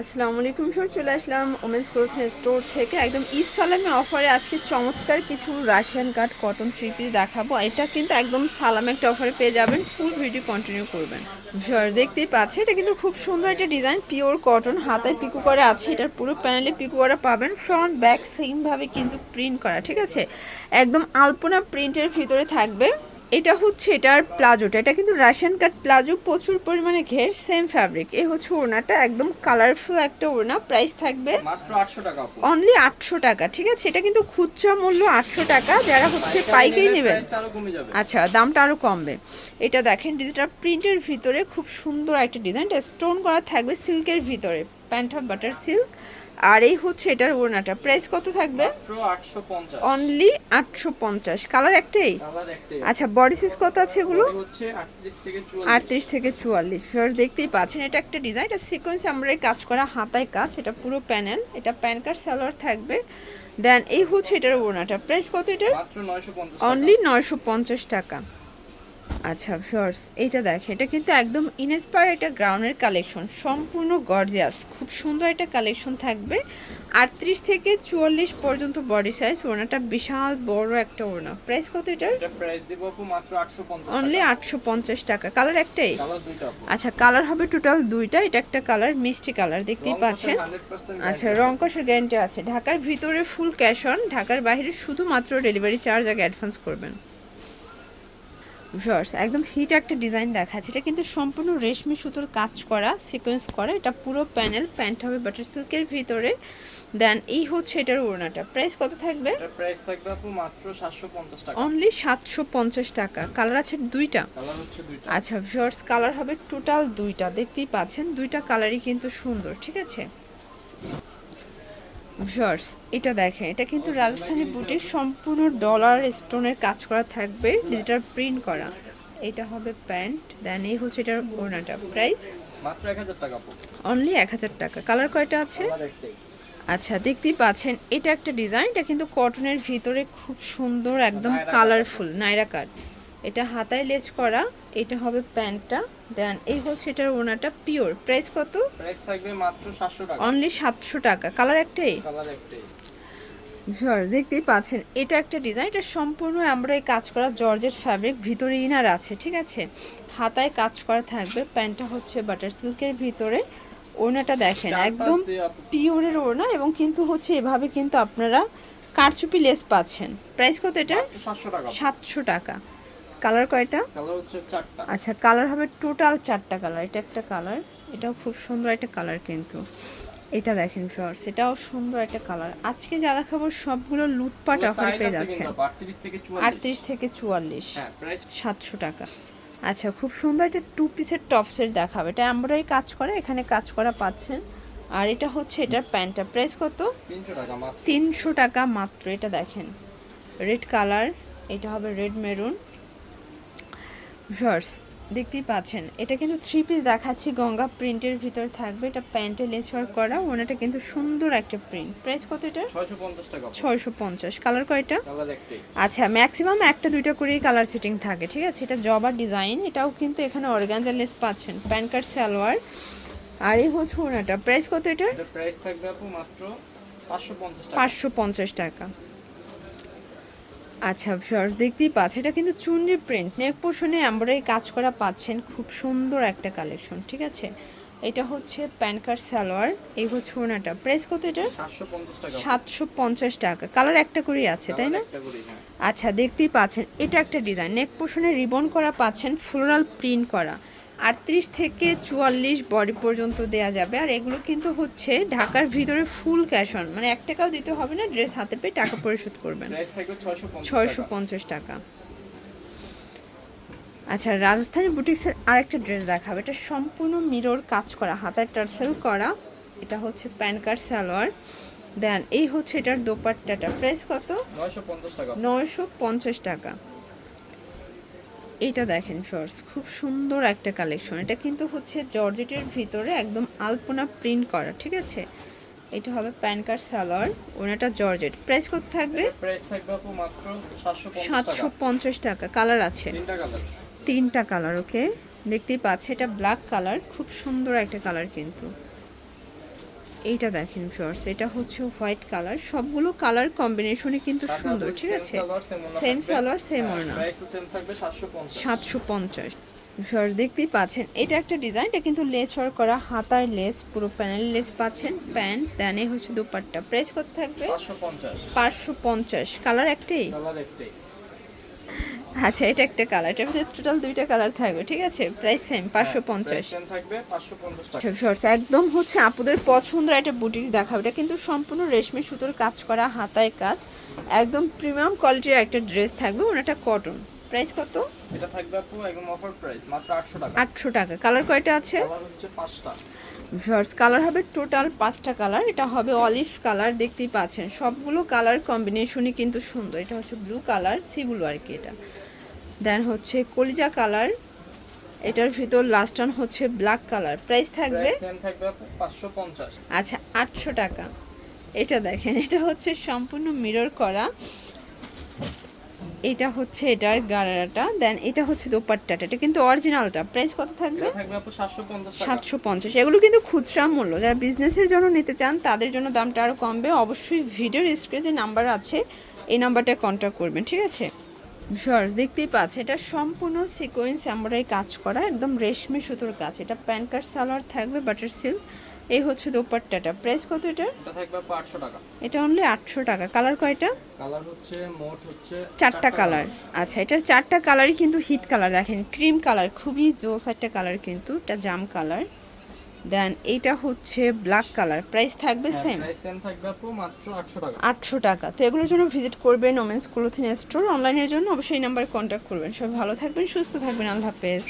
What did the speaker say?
আসসালামু আলাইকুম সর, চলে আসলাম ওমেন্স ক্লোথিং স্টোর থেকে। একদম ঈদ সালামে অফারে আজকে চমৎকার কিছু Russian cut cotton three piece দেখাবো। এটা কিন্তু একদম সালামে একটা অফারে পেয়ে যাবেন। ফুল ভিডিও কন্টিনিউ করবেন। দেখতেই পাচ্ছে এটা কিন্তু খুব সুন্দর একটা ডিজাইন পিওর কটন হাতায় পিকু করা আছে। এটার পুরো প্যানেলে পিকু করা পাবেন। ফ্রন্ট ব্যাক সেমভাবে কিন্তু প্রিন্ট করা, ঠিক আছে? একদম আলপনা প্রিন্টের ভিতরে থাকবে। এটা হচ্ছে এটার প্লাজোটা এটা কিন্তু রাশিয়ান কাট প্লাজো প্রচুর পরিমাণে ঘের সেম ফ্যাব্রিক এই হচ্ছে ওড়নাটা একদম কালারফুল একটা ওড়না প্রাইস থাকবে মাত্র 800 টাকা অনলি আটশো টাকা ঠিক আছে? এটা কিন্তু খুচরা মূল্য আটশো টাকা যারা হচ্ছে পাইকারি নেবেন। আচ্ছা দামটা আরও কমবে। এটা দেখেন ডিজিটাল প্রিন্টের ভিতরে খুব সুন্দর একটা ডিজাইন স্টোন করা থাকবে সিল্কের ভিতরে প্যান্ট অফ বাটার সিল্ক আর এই হচ্ছে এটার ওড়নাটা। প্রাইস কত থাকবে? মাত্র 850 অনলি আটশো পঞ্চাশ। কালার একটাই? আচ্ছা বডি সাইজ কত আছে এগুলো? এটি হচ্ছে 38 থেকে 44 আটত্রিশ থেকে চুয়াল্লিশ। ফার্স্ট দেখতেই পাচ্ছেন এটা একটা ডিজাইন এটা সিকোয়েন্স আমরা কাজ করা হাতায় কাজ এটা পুরো প্যানেল এটা প্যান কার্ড সালোয়ার থাকবে। দেন এই হচ্ছে এটার ওড়নাটা। প্রাইস কত এটার? অনলি নয়শো পঞ্চাশ টাকা। আচ্ছা ফার্স্ট এটা দেখে এটা কিন্তু একদম ইনস্পায়ার এটা গ্রাউন্ডের কালেকশন সম্পূর্ণ গর্জিয়াস খুব সুন্দর একটা কালেকশন থাকবে। আটত্রিশ থেকে চুয়াল্লিশ পর্যন্ত বডি সাইজ ওড়নাটা বিশাল বড় একটা ওড়না। প্রাইস কত এটার? এটা প্রাইস দিব আপু মাত্র 850 অনলি আটশো পঞ্চাশ টাকা। কালার একটাই? আচ্ছা কালার হবে টোটাল দুইটা এটা একটা কালার মিষ্টি কালার দেখতেই পাচ্ছেন। আচ্ছা রং কষের গ্যারান্টি আছে। ঢাকার ভিতরে ফুল ক্যাশ অন ঢাকার বাইরে শুধুমাত্র ডেলিভারি চার্জ আগে অ্যাডভান্স করবেন। ভিউয়ার্স একদম হিট একটা ডিজাইন দেখাচ্ছে। এটা কিন্তু সম্পূর্ণ রেশমি সুতোর কাজ করা সিকোয়েন্স করা। এটা পুরো প্যানেল প্যান্ট হবে বাটার সিল্কের ভিতরে। দেন এই হচ্ছে এটার ওড়নাটা। প্রাইস কত থাকবে? প্রাইস থাকবে আপু মাত্র 750 টাকা। অনলি সাতশো পঞ্চাশ টাকা। কালার আছে দুইটা? কালার হচ্ছে দুইটা। আচ্ছা ভিউয়ার্স কালার হবে টোটাল দুইটা। দেখতেই পাচ্ছেন দুইটা কালারই কিন্তু সুন্দর ঠিক আছে? ভিউয়ার্স এটা দেখেন এটা কিন্তু রাজস্থানী বুটিক সম্পূর্ণ ডলার স্টোনের কাজ করা থাকবে ডিজিটাল প্রিন্ট করা। এটা হবে প্যান্ট দেন এই হচ্ছে এটার ওড়নাটা। প্রাইস মাত্র 1000 টাকা আপু অনলি এক হাজার টাকা। কালার কয়টা আছে? আচ্ছা দেখতেই পাচ্ছেন এটা একটা ডিজাইন এটা কিন্তু কটনের ভিতরে খুব সুন্দর একদম কালারফুল নাইরা কাট এটা হাতায় লেস করা এটা হবে প্যান্টটা। দেন এই হচ্ছে এটার ওনাটা পিওর। প্রাইস কত? প্রাইস থাকবে মাত্র 700 টাকা। অনলি সাতশো টাকা। কালার একটাই? কালার একটাই। জর্জ দেখতেই পাচ্ছেন। এটা একটা ডিজাইন এটা সম্পূর্ণ আমরা এই কাজ করা জর্জের ফ্যাব্রিক ভিতরে ইনার আছে ঠিক আছে? হাতায় কাজ করা থাকবে প্যান্টটা হচ্ছে বাটার সিল্কের ভিতরে। ওড়নাটা দেখেন একদম পিওরের ওড়না এবং কিন্তু হচ্ছে এভাবে কিন্তু আপনারা কারচুপি লেস পাচ্ছেন। প্রাইস কত এটা? 700 টাকা। সাতশো টাকা। কালার কয়টা? কালার হচ্ছে চারটা। আচ্ছা কালার হবে টোটাল চারটা কালার এটা একটা কালার এটাও খুব সুন্দর একটা কালার কিন্তু। এটা দেখেন শর্টস এটাও সুন্দর একটা কালার আজকে যা দেখাবো সবগুলো লুটপাট অফার পেয়ে যাচ্ছেন। 38 থেকে 44 আটত্রিশ থেকে চুয়াল্লিশ। হ্যাঁ প্রাইস সাতশো টাকা। আচ্ছা খুব সুন্দর একটা টু পিসের টপ সেট দেখাবে। এটা এমব্রয়ডারি কাজ করে এখানে কাজ করা পাচ্ছেন। আর এটা হচ্ছে এটার প্যান্টটা। প্রাইস কত? 300 টাকা মাত্র। তিনশো টাকা মাত্র। এটা দেখেন রেড কালার এটা হবে রেড মেরুন ভার্স দেখতেই পাচ্ছেন এটা কিন্তু থ্রি পিস দেখাচ্ছি গঙ্গা প্রিন্টের ভিতর থাকবে এটা প্যান্টে লেস ওয়ার্ক করা ওনাটা কিন্তু সুন্দর একটা প্রিন্ট প্রাইস কত এটা 650 টাকা ছয়শো পঞ্চাশ কালার কয়টা? আচ্ছা ম্যাক্সিমাম একটা দুইটা করেই কালার সেটিং থাকে ঠিক আছে? এটা জবা ডিজাইন এটাও কিন্তু এখানে অর্গানজা লেস পাচ্ছেন প্যান কার্ড সালোয়ার আর এই হচ্ছে ওনাটা প্রাইস কত এটা প্রাইস থাকবে আপু মাত্র 550 টাকা। পাঁচশো পঞ্চাশ টাকা। আচ্ছা শর্টস দেখতেই পাচ্ছি এটা কিন্তু চুন্ডি প্রিন্ট নেক পোষণে এমব্রয়ডারি কাজ করা পাচ্ছেন খুব সুন্দর একটা কালেকশন ঠিক আছে? এটা হচ্ছে প্যান কার্ড সালোয়ার এই হচ্ছে ওনাটা। প্রাইস কত এটা সাতশো পঞ্চাশ টাকা কালার একটা করেই আছে তাই না? হ্যাঁ। আচ্ছা দেখতেই পাচ্ছেন এটা একটা ডিজাইন নেক পোষণে রিবন করা পাচ্ছেন ফ্লোরাল প্রিন্ট করা। আটত্রিশ থেকে চুয়াল্লিশ বডি পর্যন্ত দেয়া যাবে। আর এগুলো কিন্তু হচ্ছে ঢাকার ভিতরে ফুল ক্যাশ অন মানে এক টাকাও দিতে হবে না ড্রেস হাতে পেয়ে টাকা পরিশোধ করবেন। প্রাইস থাকবে 650 ছয়শো পঞ্চাশ টাকা। আচ্ছা রাজস্থানী বুটিক্সের আরেকটা ড্রেস দেখাবে। এটা সম্পূর্ণ মিরর কাজ করা হাতের টার্সেল করা। এটা হচ্ছে প্যান কার্ড সালোয়ার। দেন এই হচ্ছে এটার দোপাট্টাটা। প্রাইস কত? 950 টাকা। নয়শো পঞ্চাশ টাকা। এটা দেখেন শর্টস খুব সুন্দর একটা কালেকশন এটা কিন্তু হচ্ছে জর্জেটের ভিতরে একদম আলপনা প্রিন্ট করা ঠিক আছে? এটা হবে প্যান কার্ড সালোয়ার ওনাটা জর্জেট। প্রাইস কত থাকবে? প্রাইস থাকবে আপু মাত্র 750 সাতশো টাকা। পঞ্চাশ টাকা কালার আছে? তিনটা কালার তিনটা কালার ওকে দেখতেই পাচ্ছে এটা ব্ল্যাক কালার খুব সুন্দর একটা কালার কিন্তু। এইটা দেখেন শর্টস এটা হচ্ছে হোয়াইট কালার সবগুলো কালার কম্বিনেশনে কিন্তু সুন্দর ঠিক আছে? সেম সালোয়ার সেম ওড়না। প্রাইস সেম থাকবে 750 সাতশো পঞ্চাশ। শর্টস দেখতেই পাচ্ছেন এটা একটা ডিজাইন এটা কিন্তু লেস ওয়ার্ক করা হাতার লেস পুরো প্যানেল লেস পাচ্ছেন প্যান্ট দেন হচ্ছে দুপাট্টা। প্রাইস কত থাকবে? 550 পাঁচশো পঞ্চাশ কালার একটাই? কালার একটাই। আচ্ছা এটা একটা কালার এটা ভিতরে টোটাল দুইটা কালার থাকবে ঠিক আছে? প্রাইস হ্যাঁ, সেম পাঁচশো পঞ্চাশ। আচ্ছা, একদম হচ্ছে আপুদের পছন্দের একটা বুটিক দেখাবো। এটা কিন্তু সম্পূর্ণ রেশমি সুতোর কাজ করা হাতায় কাজ। একদম প্রিমিয়াম কোয়ালিটির একটা ড্রেস থাকবে ওনাটা কটন প্রাইস কত? এটা থাকবে আপু একদম অফার প্রাইস মাত্র 800 টাকা। 800 টাকা। কালার কয়টা আছে? কালার হচ্ছে 5টা ভিউয়ার্স কালার হবে টোটাল পাঁচটা কালার এটা হবে অলিভ কালার দেখতেই পাচ্ছেন। সবগুলো কালার কম্বিনেশনই কিন্তু সুন্দর। এটা হচ্ছে ব্লু কালার সি আর কি এটা। দেন হচ্ছে কলিজা কালার এটার ভিতর লাস্ট টান হচ্ছে ব্ল্যাক কালার প্রাইস থাকবে আচ্ছা আটশো টাকা। এটা দেখেন এটা হচ্ছে সম্পূর্ণ মিরর করা। এটা হচ্ছে এটার গারাটা দেন এটা হচ্ছে দোপাট্টাটা। এটা কিন্তু অরিজিনালটা প্রাইস কত থাকবে? থাকবে আপু 750 টাকা। সাতশো পঞ্চাশ। এগুলো কিন্তু খুচরা মূল্য। যারা বিজনেসের জন্য নিতে চান তাদের জন্য দামটা আরও কমবে। অবশ্যই ভিডিওর স্ক্রিনে যে নাম্বার আছে। এই নাম্বারটায় কন্ট্যাক্ট করবেন ঠিক আছে? শর্টস দেখতেই পাচ্ছে এটা সম্পূর্ণ সিকোয়েন্স এমব্রয়ডারি কাজ করা একদম রেশমি সুতোর কাজ। এটা প্যান কার্ড সালোয়ার থাকবে বাটার সিল্ক এই হচ্ছে দোপাট্টাটা। প্রাইস কত এটা? এটা থাকবে আপু 800 টাকা। এটা অনলি আটশো টাকা। কালার কয়টা? কালার হচ্ছে মোট হচ্ছে চারটা কালার আচ্ছা এটার চারটা কালারই কিন্তু হিট কালার দেখেন। ক্রিম কালার খুবই জোস একটা কালার কিন্তু এটা জাম কালার দেন এইটা হচ্ছে ব্ল্যাক কালার প্রাইস থাকবে সেম প্রাইস সেম থাকবে আপু মাত্র 800 টাকা। আটশো টাকা। তো এগুলোর জন্য ভিজিট করবেন ওমেন্স ক্লোথিং স্টোর অনলাইনের জন্য অবশ্যই নাম্বারে কন্ট্যাক্ট করবেন। সবাই ভালো থাকবেন সুস্থ থাকবেন। আল্লাহ হাফেজ।